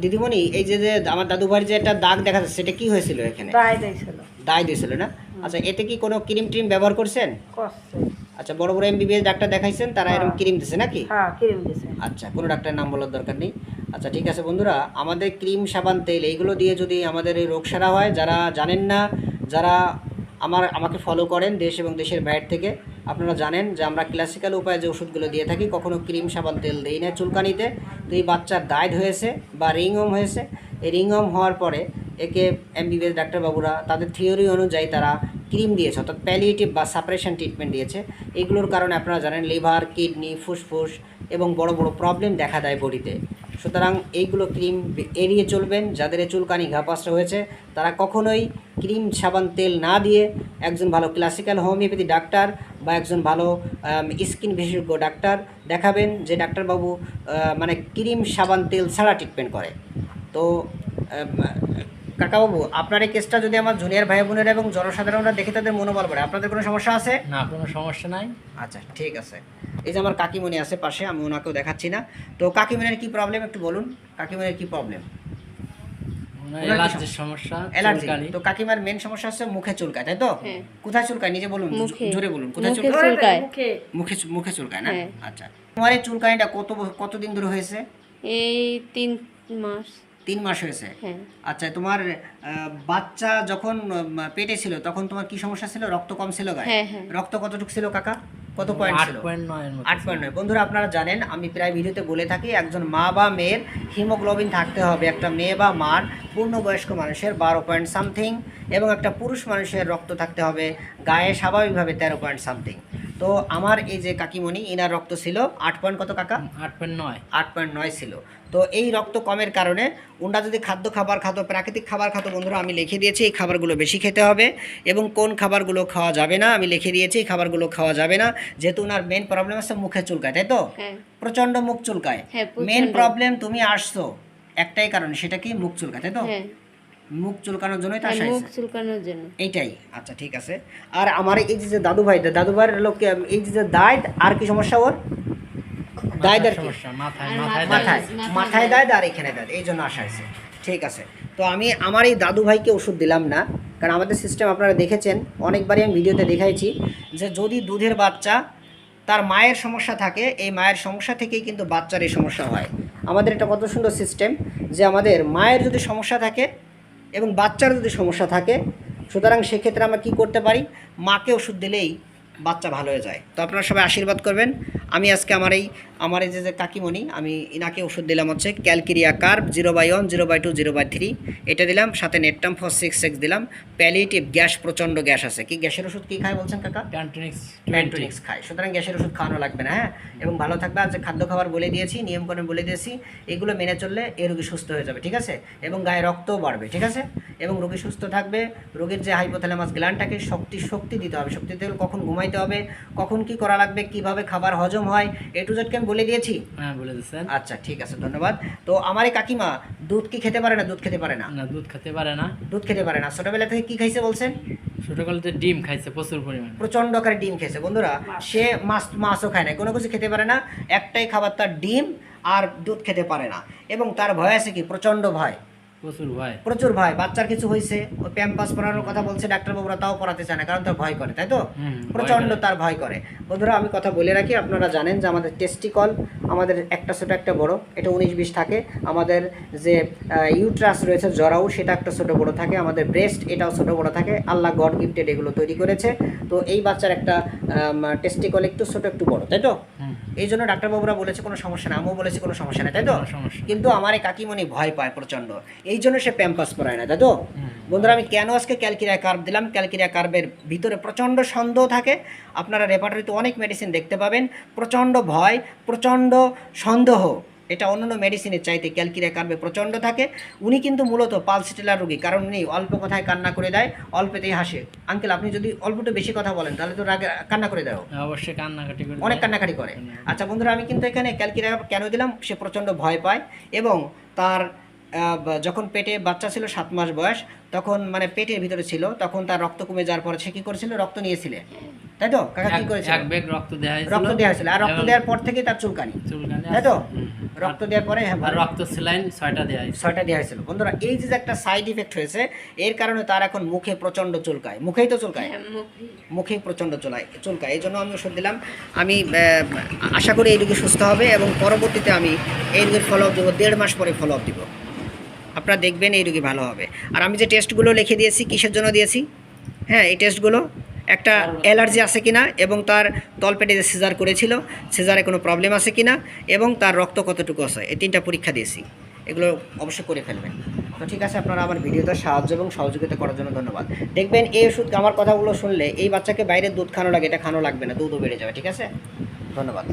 দিদিমণি এই যে যে আমার দাদু ভাইয়ের যে একটা দাগ দেখা যাচ্ছে সেটা কি হয়েছিল এখানে? দায় দিয়েছিল। দায় দিয়েছিল না? আচ্ছা এতে কি কোনো ক্রিম ট্রিম ব্যবহার করছেন? করছে। আচ্ছা বড় বড় এমবিবিএস ডাক্তার দেখাইছেন তারা এরকম হ্যাঁ। ক্রিম দিছে নাকি? হ্যাঁ ক্রিম দিছে। আচ্ছা কোনো ডাক্তারের নাম বলার দরকার নেই। আচ্ছা ঠিক আছে বন্ধুরা আমাদের ক্রিম সাবান তেল এইগুলো দিয়ে যদি আমাদের এই রোগ সারা হয় যারা জানেন না যারা আমার, আমাকে ফলো করেন দেশ এবং দেশের বাইরে থেকে। আপনারা জানেন যে আমরা ক্লাসিক্যাল উপায়ে যে ওষুধগুলো দিয়ে থাকি কখনও ক্রিম, সাবান, তেল দেই না চুলকানিতে। তো এই বাচ্চার ডায়েট হয়েছে বা রিংওম হয়েছে। এই রিংওম হওয়ার পরে একে এমবিবিএস ডাক্তারবাবুরা তাদের থিওরি অনুযায়ী তারা ক্রিম দিয়েছে, অর্থাৎ প্যালিয়েটিভ বা সাপারেশন ট্রিটমেন্ট দিয়েছে। এগুলোর কারণে আপনারা জানেন লিভার কিডনি ফুসফুস এবং বড় বড় প্রবলেম দেখা দেয় বডিতে। সুতরাং এইগুলো ক্রিম এড়িয়ে চলবেন, যাদের চুলকানি ঘাপাসটা হয়েছে, তারা কখনোই ক্রিম, সাবান, তেল না দিয়ে একজন ভালো ক্লাসিক্যাল হোমিওপ্যাথি ডাক্তার বা একজন ভালো স্কিন বিশেষজ্ঞ ডাক্তার দেখাবেন যে ডাক্তারবাবু মানে ক্রিম, সাবান, তেল ছাড়া ট্রিটমেন্ট করে। তো কাকাবাবু আপনার এই কেসটা যদি আমার জুনিয়র ভাই বোনেরা এবং জনসাধারণরা দেখে তাদের মনোবল বাড়ে আপনাদের কোনো সমস্যা আছে? না কোনো সমস্যা নাই। আচ্ছা ঠিক আছে। এই যে আমার কাকিমণি আছে পাশে আমি ওনাকেও দেখাচ্ছি না। তো কাকিমণির কি প্রবলেম একটু বলুন কাকিমণির কি প্রবলেম ওনার ওনার কি অ্যালার্জির সমস্যা অ্যালার্জি তো কাকিমার মেন সমস্যা হচ্ছে মুখে চুলকায় তাই তো? হ্যাঁ। কোথায় চুলকায়? নিজে বলুন জোরে বলুন কোথায় চুলকায়? চুলকায়। মুখে। মুখে মুখে চুলকায় না? হ্যাঁ। আচ্ছা। তোমার এই চুলকানিটা কত কতদিন ধরে হয়েছে? এই তিন মাস। তিন মাস হয়েছে। হ্যাঁ। আচ্ছা তোমার বাচ্চা যখন পেটে ছিল তখন তোমার কি সমস্যা ছিল? রক্ত কম ছিল গায়ে? হ্যাঁ, হ্যাঁ। রক্ত কতটুকু ছিল কাকা? কত পয়েন্ট আট ছিল? আট পয়েন্ট নয়। বন্ধুরা আপনারা জানেন আমি প্রায় ভিডিওতে বলে থাকি একজন মা বা মেয়ের হিমোগ্লোবিন থাকতে হবে। একটা মেয়ে বা মার পূর্ণবয়স্ক মানুষের বারো পয়েন্ট সামথিং এবং একটা পুরুষ মানুষের রক্ত থাকতে হবে। গায়ে স্বাভাবিকভাবে তেরো পয়েন্ট সামথিং তো আমার এই যে কাকিমণি ইনার রক্ত ছিল আট পয়েন্ট কত কাকা? আট পয়েন্ট নয়। আট পয়েন্ট নয় ছিল। তো এই রক্ত কমের কারণে ওনারা যদি খাদ্য খাবার খাতো প্রাকৃতিক খাবার খাতো বন্ধুরা আমি লিখে দিয়েছি এই খাবারগুলো বেশি খেতে হবে। এবং কোন খাবারগুলো খাওয়া যাবে না আমি লিখে দিয়েছি এই খাবারগুলো খাওয়া যাবে না। যেহেতু ওনার মেন প্রবলেম আছে মুখে চুলকায় তাই তো? হ্যাঁ। প্রচণ্ড মুখ চুলকায়। হ্যাঁ, মেন প্রবলেম তুমি আসছো একটাই কারণে সেটা কি মুখ চুলকায় তাই তো? হ্যাঁ। মুখ চুলকানোর জন্যই তো হ্যাঁ, আসা মুখ চুলকানোর জন্য। এইটাই। আচ্ছা ঠিক আছে। আর আমার এই যে দাদু ভাই দাদু ভাইয়ের লোক এই যে দায় আর কি সমস্যা ওর? দায় আর সমস্যা মাথায় মাথায় মাথায়- দেয়। দেয় আর এখানে দেয় এই জন্য আসা হয়েছে। ঠিক আছে। তো আমি আমার এই দাদু ভাইকে ওষুধ দিলাম না কারণ আমাদের সিস্টেম আপনারা দেখেছেন অনেকবারই আমি ভিডিওতে দেখাইছি যে যদি দুধের বাচ্চা তার মায়ের সমস্যা থাকে এই মায়ের সমস্যা থেকেই কিন্তু বাচ্চার এই সমস্যা হয়। আমাদের এটা কত সুন্দর সিস্টেম যে আমাদের মায়ের যদি সমস্যা থাকে এবং বাচ্চারও যদি সমস্যা থাকে সুতরাং সেক্ষেত্রে আমরা কী করতে পারি? মাকে ওষুধ দিলেই বাচ্চা ভালো হয়ে যায়। তো আপনারা সবাই আশীর্বাদ করবেন। আমি আজকে আমার এই আমার এই যে যে কাকিমণি আমি ইনাকে ওষুধ দিলাম হচ্ছে calcarea carb zero by one zero by two zero by three. এটা দিলাম সাথে নেটটাম ফর সিক্স সিক্স দিলাম। প্যালিটিভ গ্যাস প্রচণ্ড গ্যাস আছে। কি গ্যাসের ওষুধ কী খায় বলছেন কাকা? ক্যান্টনিক্স টোয়েন্টি প্যান্টোনিক্স খায়। সুতরাং গ্যাসের ওষুধ খাওয়ানো লাগবে না হ্যাঁ? এবং ভালো থাকবে। আর যে খাদ্য খাবার বলে দিয়েছি নিয়মকরণ বলে দিয়েছি এগুলো মেনে চললে এ রোগী সুস্থ হয়ে যাবে ঠিক আছে? এবং গায়ে রক্তও বাড়বে ঠিক আছে? এবং রোগী সুস্থ থাকবে রোগীর যে হাইপোথ্যালামাস গ্ল্যান্ডটাকে শক্তি শক্তি দিতে হবে। শক্তি দিতে হলে কখন ঘুমাইতে হবে কখন কি করা লাগবে কীভাবে খাবার হজম হয় এ টু জেডকে আমি বলে দিয়েছি? হ্যাঁ বলে দিচ্ছেন আচ্ছা ঠিক আছে ধন্যবাদ। তো আমার এই কাকিমা দুধ কি খেতে পারে না? দুধ খেতে পারে না। না দুধ খেতে পারে না। দুধ খেতে পারে না। ছোটবেলা থেকে কি খাইছে বলছেন? ছোটকালেতে ডিম খাইছে প্রচুর পরিমাণে। প্রচণ্ড আকারে ডিম খেয়েছে। বন্ধুরা সে মাছ মাছও খায় না। কোনো কিছু খেতে পারে না। একটাই খাবার তার ডিম আর দুধ খেতে পারে না। এবং তার ভয় আছে কি? প্রচণ্ড ভয়। প্রচুর ভয় বাচ্চার কিছু হয়েছে ও প্যাম্পাস পড়ানোর কথা বলছে ডাক্তারবাবুরা তাও পড়াতে চায় না কারণ তার ভয় করে তাই তো? প্রচণ্ড তার ভয় করে। বন্ধুরা আমি কথা বলে রাখি আপনারা জানেন যে আমাদের টেস্টিকল আমাদের একটা ছোটো একটা বড় এটা উনিশ বিশ থাকে। আমাদের যে ইউট্রাস রয়েছে জরাউ সেটা একটা ছোটো বড় থাকে। আমাদের ব্রেস্ট এটাও ছোটো বড় থাকে। আল্লাহ গড গিফটেড এগুলো তৈরি করেছে। তো এই বাচ্চার একটা টেস্টিকল একটু ছোটো একটু বড় তাই তো? হুম, এই জন্য ডাক্তারবাবুরা বলেছে কোনো সমস্যা না আমিও বলেছি কোনো সমস্যা নেই তাই তো? কিন্তু আমার এই কাকিমণি ভয় পায় প্রচণ্ড। এই জন্য সে প্যাম্পাস পরায় না তাই তো? বন্ধুরা আমি কেন আজকে ক্যালকিরিয়া কার্ভ দিলাম? ক্যালকিরিয়া কার্ভের ভিতরে প্রচণ্ড সন্দেহ থাকে। আপনারা রেপার্টরিতে অনেক মেডিসিন দেখতে পাবেন। প্রচণ্ড ভয় প্রচণ্ড সন্দেহ। এটা অন্যান্য মেডিসিনের চাইতে ক্যালকিরিয়া কার্ভে প্রচণ্ড থাকে। উনি কিন্তু মূলত পালসিটেলার রোগী কারণ উনি অল্প কথায় কান্না করে দেয় অল্পেতেই হাসে। আঙ্কেল আপনি যদি অল্পটা বেশি কথা বলেন তাহলে তো রাগে কান্না করে দেয় অবশ্যই কান্নাকাটি করে অনেক কান্নাকাটি করে। আচ্ছা বন্ধুরা আমি কিন্তু এখানে ক্যালকিরিয়া কেন দিলাম? সে প্রচণ্ড ভয় পায় এবং তার যখন পেটে বাচ্চা ছিল সাত মাস বয়স তখন মানে পেটের ভিতরে ছিল তখন তার রক্ত কমে যাওয়ার পরে সে কি করেছিল? রক্ত নিয়েছিলে। তাই তো? কাকা কি করেছিল? রক্ত দেওয়া হয়েছিল। রক্ত দেওয়া হয়েছিল। আর রক্ত দেওয়ার পর থেকে তার চুলকানি। তাই তো। রক্ত দেওয়ার পরে হ্যাঁ। রক্ত স্যালাইন ছয়টা দেওয়া হয়েছে। ছয়টা দেওয়া হয়েছিল। বন্ধুরা এই যে একটা সাইড ইফেক্ট হয়েছে এর কারণে তার এখন মুখে প্রচণ্ড চুলকায়। মুখেই তো চুলকায়? হ্যাঁ, মুখে মুখে প্রচণ্ড চুলায় চুলকায়। এই জন্য আমি ওষুধ দিলাম। আমি আশা করি এই রোগী সুস্থ হবে এবং পরবর্তীতে আমি এই রোগীর ফলো আপ দেবো। দেড় মাস পরে ফলো আপ দিব। আপনারা দেখবেন এই রোগী ভালো হবে। আর আমি যে টেস্টগুলো লিখে দিয়েছি কিসের জন্য দিয়েছি? হ্যাঁ এই টেস্টগুলো একটা অ্যালার্জি আছে কিনা এবং তার তলপেটে যে সিজার করেছিল, সিজারে কোনো প্রবলেম আছে কিনা এবং তার রক্ত কতটুকু আছে, এই তিনটা পরীক্ষা দিয়েছি। এগুলো অবশ্যই করে ফেলবেন। তো ঠিক আছে, আপনারা আমার ভিডিওতে সাহায্য এবং সহযোগিতা করার জন্য ধন্যবাদ। দেখবেন এই ওষুধ, আমার কথাগুলো শুনলে এই বাচ্চাকে বাইরের দুধ খানো লাগে, এটা খানো লাগবে না, দুধও বেড়ে যাবে, ঠিক আছে? ধন্যবাদ।